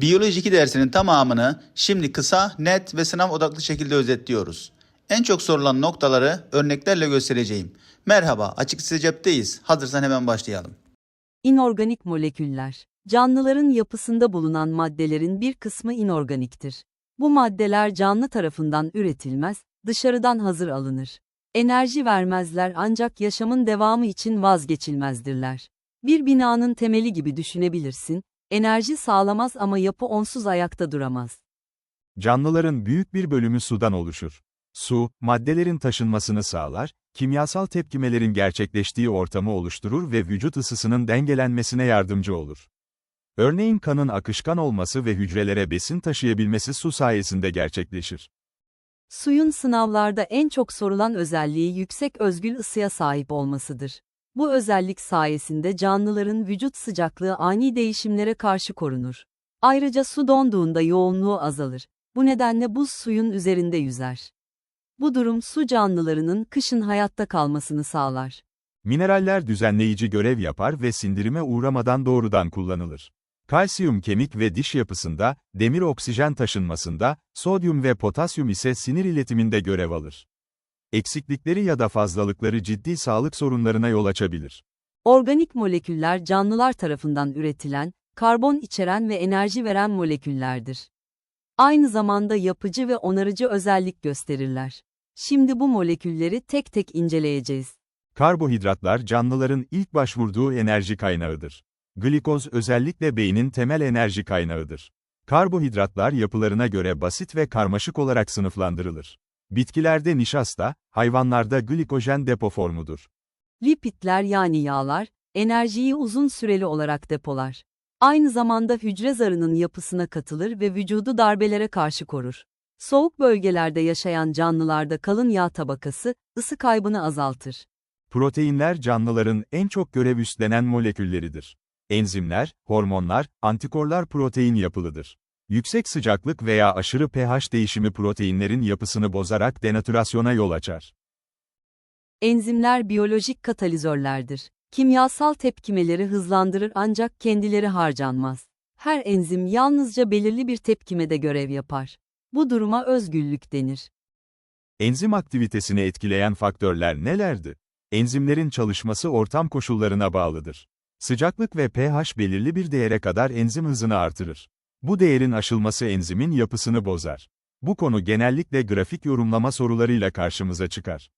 Biyoloji 2 dersinin tamamını şimdi kısa, net ve sınav odaklı şekilde özetliyoruz. En çok sorulan noktaları örneklerle göstereceğim. Merhaba, Açık Size Cep'teyiz. Hazırsan hemen başlayalım. İnorganik moleküller. Canlıların yapısında bulunan maddelerin bir kısmı inorganiktir. Bu maddeler canlı tarafından üretilmez, dışarıdan hazır alınır. Enerji vermezler ancak yaşamın devamı için vazgeçilmezdirler. Bir binanın temeli gibi düşünebilirsin, enerji sağlamaz ama yapı onsuz ayakta duramaz. Canlıların büyük bir bölümü sudan oluşur. Su, maddelerin taşınmasını sağlar, kimyasal tepkimelerin gerçekleştiği ortamı oluşturur ve vücut ısısının dengelenmesine yardımcı olur. Örneğin kanın akışkan olması ve hücrelere besin taşıyabilmesi su sayesinde gerçekleşir. Suyun sınavlarda en çok sorulan özelliği yüksek özgül ısıya sahip olmasıdır. Bu özellik sayesinde canlıların vücut sıcaklığı ani değişimlere karşı korunur. Ayrıca su donduğunda yoğunluğu azalır. Bu nedenle buz suyun üzerinde yüzer. Bu durum su canlılarının kışın hayatta kalmasını sağlar. Mineraller düzenleyici görev yapar ve sindirime uğramadan doğrudan kullanılır. Kalsiyum kemik ve diş yapısında, demir oksijen taşınmasında, sodyum ve potasyum ise sinir iletiminde görev alır. Eksiklikleri ya da fazlalıkları ciddi sağlık sorunlarına yol açabilir. Organik moleküller canlılar tarafından üretilen, karbon içeren ve enerji veren moleküllerdir. Aynı zamanda yapıcı ve onarıcı özellik gösterirler. Şimdi bu molekülleri tek tek inceleyeceğiz. Karbohidratlar canlıların ilk başvurduğu enerji kaynağıdır. Glikoz özellikle beynin temel enerji kaynağıdır. Karbohidratlar yapılarına göre basit ve karmaşık olarak sınıflandırılır. Bitkilerde nişasta, hayvanlarda glikojen depo formudur. Lipidler yani yağlar, enerjiyi uzun süreli olarak depolar. Aynı zamanda hücre zarının yapısına katılır ve vücudu darbelere karşı korur. Soğuk bölgelerde yaşayan canlılarda kalın yağ tabakası, ısı kaybını azaltır. Proteinler canlıların en çok görev üstlenen molekülleridir. Enzimler, hormonlar, antikorlar protein yapılıdır. Yüksek sıcaklık veya aşırı pH değişimi proteinlerin yapısını bozarak denatürasyona yol açar. Enzimler biyolojik katalizörlerdir. Kimyasal tepkimeleri hızlandırır ancak kendileri harcanmaz. Her enzim yalnızca belirli bir tepkimede görev yapar. Bu duruma özgüllük denir. Enzim aktivitesini etkileyen faktörler nelerdi? Enzimlerin çalışması ortam koşullarına bağlıdır. Sıcaklık ve pH belirli bir değere kadar enzim hızını artırır. Bu değerin aşılması enzimin yapısını bozar. Bu konu genellikle grafik yorumlama sorularıyla karşımıza çıkar.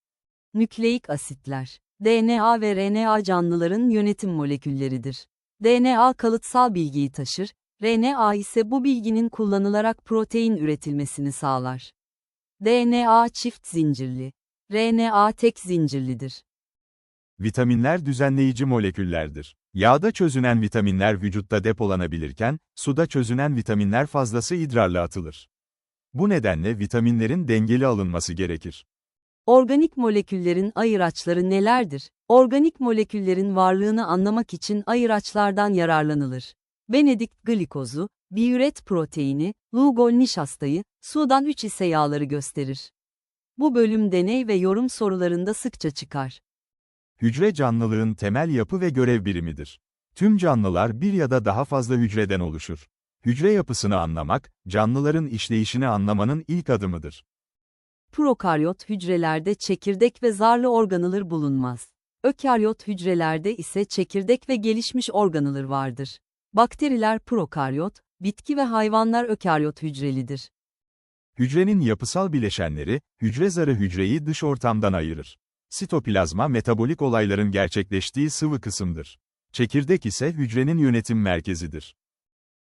Nükleik asitler. DNA ve RNA canlıların yönetim molekülleridir. DNA kalıtsal bilgiyi taşır, RNA ise bu bilginin kullanılarak protein üretilmesini sağlar. DNA çift zincirli. RNA tek zincirlidir. Vitaminler düzenleyici moleküllerdir. Yağda çözünen vitaminler vücutta depolanabilirken, suda çözünen vitaminler fazlası idrarla atılır. Bu nedenle vitaminlerin dengeli alınması gerekir. Organik moleküllerin ayıraçları nelerdir? Organik moleküllerin varlığını anlamak için ayıraçlardan yararlanılır. Benedikt glikozu, biyüret proteini, Lugol nişastayı, sudan 3 ise yağları gösterir. Bu bölüm deney ve yorum sorularında sıkça çıkar. Hücre canlılığın temel yapı ve görev birimidir. Tüm canlılar bir ya da daha fazla hücreden oluşur. Hücre yapısını anlamak, canlıların işleyişini anlamanın ilk adımıdır. Prokaryot hücrelerde çekirdek ve zarlı organılır bulunmaz. Ökaryot hücrelerde ise çekirdek ve gelişmiş organılır vardır. Bakteriler prokaryot, bitki ve hayvanlar ökaryot hücrelidir. Hücrenin yapısal bileşenleri, hücre zarı hücreyi dış ortamdan ayırır. Sitoplazma metabolik olayların gerçekleştiği sıvı kısımdır. Çekirdek ise hücrenin yönetim merkezidir.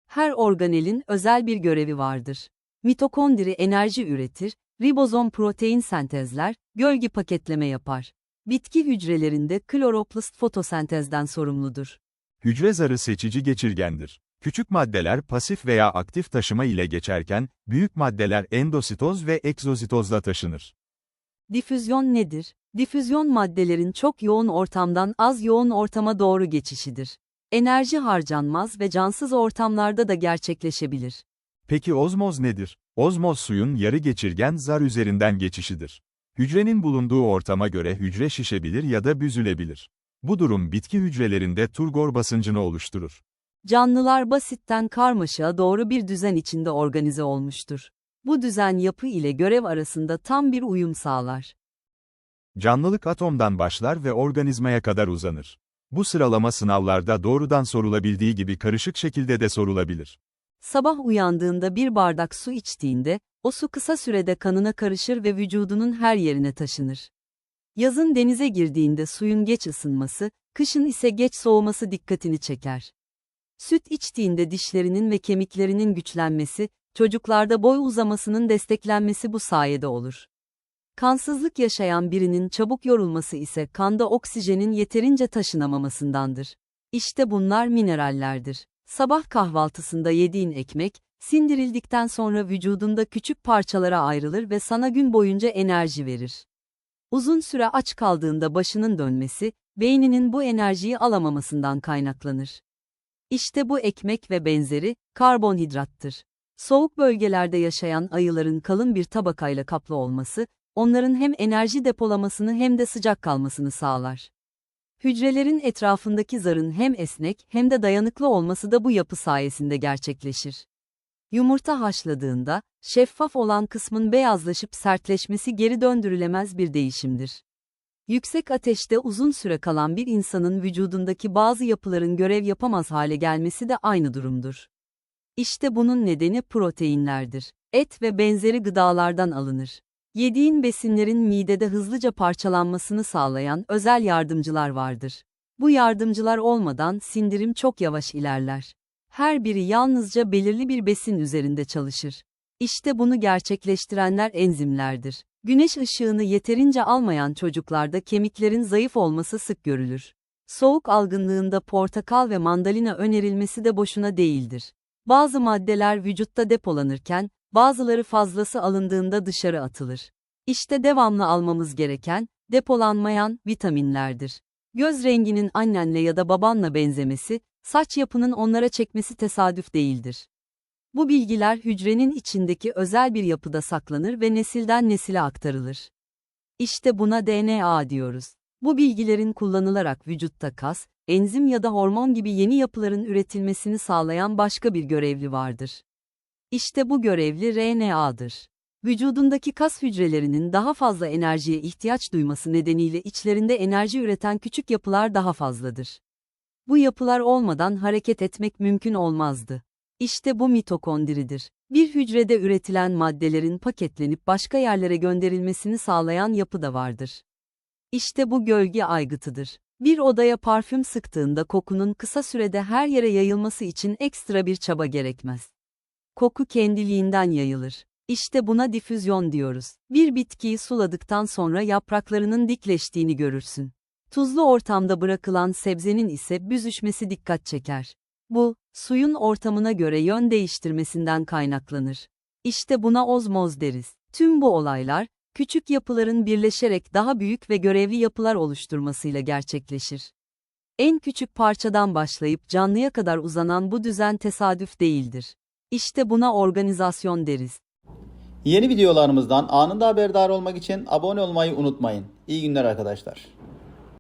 Her organelin özel bir görevi vardır. Mitokondri enerji üretir, ribozom protein sentezler, gölge paketleme yapar. Bitki hücrelerinde kloroplast fotosentezden sorumludur. Hücre zarı seçici geçirgendir. Küçük maddeler pasif veya aktif taşıma ile geçerken, büyük maddeler endositoz ve egzositozla taşınır. Difüzyon nedir? Difüzyon maddelerin çok yoğun ortamdan az yoğun ortama doğru geçişidir. Enerji harcanmaz ve cansız ortamlarda da gerçekleşebilir. Peki ozmoz nedir? Ozmoz suyun yarı geçirgen zar üzerinden geçişidir. Hücrenin bulunduğu ortama göre hücre şişebilir ya da büzülebilir. Bu durum bitki hücrelerinde turgor basıncını oluşturur. Canlılar basitten karmaşaya doğru bir düzen içinde organize olmuştur. Bu düzen yapı ile görev arasında tam bir uyum sağlar. Canlılık atomdan başlar ve organizmaya kadar uzanır. Bu sıralama sınavlarda doğrudan sorulabildiği gibi karışık şekilde de sorulabilir. Sabah uyandığında bir bardak su içtiğinde, o su kısa sürede kanına karışır ve vücudunun her yerine taşınır. Yazın denize girdiğinde suyun geç ısınması, kışın ise geç soğuması dikkatini çeker. Süt içtiğinde dişlerinin ve kemiklerinin güçlenmesi, çocuklarda boy uzamasının desteklenmesi bu sayede olur. Kansızlık yaşayan birinin çabuk yorulması ise kanda oksijenin yeterince taşınamamasındandır. İşte bunlar minerallerdir. Sabah kahvaltısında yediğin ekmek, sindirildikten sonra vücudunda küçük parçalara ayrılır ve sana gün boyunca enerji verir. Uzun süre aç kaldığında başının dönmesi, beyninin bu enerjiyi alamamasından kaynaklanır. İşte bu ekmek ve benzeri, karbonhidrattır. Soğuk bölgelerde yaşayan ayıların kalın bir tabakayla kaplı olması, onların hem enerji depolamasını hem de sıcak kalmasını sağlar. Hücrelerin etrafındaki zarın hem esnek hem de dayanıklı olması da bu yapı sayesinde gerçekleşir. Yumurta haşladığında, şeffaf olan kısmın beyazlaşıp sertleşmesi geri döndürülemez bir değişimdir. Yüksek ateşte uzun süre kalan bir insanın vücudundaki bazı yapıların görev yapamaz hale gelmesi de aynı durumdur. İşte bunun nedeni proteinlerdir. Et ve benzeri gıdalardan alınır. Yediğin besinlerin midede hızlıca parçalanmasını sağlayan özel yardımcılar vardır. Bu yardımcılar olmadan sindirim çok yavaş ilerler. Her biri yalnızca belirli bir besin üzerinde çalışır. İşte bunu gerçekleştirenler enzimlerdir. Güneş ışığını yeterince almayan çocuklarda kemiklerin zayıf olması sık görülür. Soğuk algınlığında portakal ve mandalina önerilmesi de boşuna değildir. Bazı maddeler vücutta depolanırken, bazıları fazlası alındığında dışarı atılır. İşte devamlı almamız gereken, depolanmayan vitaminlerdir. Göz renginin annenle ya da babanla benzemesi, saç yapının onlara çekmesi tesadüf değildir. Bu bilgiler hücrenin içindeki özel bir yapıda saklanır ve nesilden nesile aktarılır. İşte buna DNA diyoruz. Bu bilgilerin kullanılarak vücutta kas, enzim ya da hormon gibi yeni yapıların üretilmesini sağlayan başka bir görevli vardır. İşte bu görevli RNA'dır. Vücudundaki kas hücrelerinin daha fazla enerjiye ihtiyaç duyması nedeniyle içlerinde enerji üreten küçük yapılar daha fazladır. Bu yapılar olmadan hareket etmek mümkün olmazdı. İşte bu mitokondridir. Bir hücrede üretilen maddelerin paketlenip başka yerlere gönderilmesini sağlayan yapı da vardır. İşte bu gölge aygıtıdır. Bir odaya parfüm sıktığında kokunun kısa sürede her yere yayılması için ekstra bir çaba gerekmez. Koku kendiliğinden yayılır. İşte buna difüzyon diyoruz. Bir bitkiyi suladıktan sonra yapraklarının dikleştiğini görürsün. Tuzlu ortamda bırakılan sebzenin ise büzüşmesi dikkat çeker. Bu, suyun ortamına göre yön değiştirmesinden kaynaklanır. İşte buna ozmoz deriz. Tüm bu olaylar, küçük yapıların birleşerek daha büyük ve görevli yapılar oluşturmasıyla gerçekleşir. En küçük parçadan başlayıp canlıya kadar uzanan bu düzen tesadüf değildir. İşte buna organizasyon deriz. Yeni videolarımızdan anında haberdar olmak için abone olmayı unutmayın. İyi günler arkadaşlar.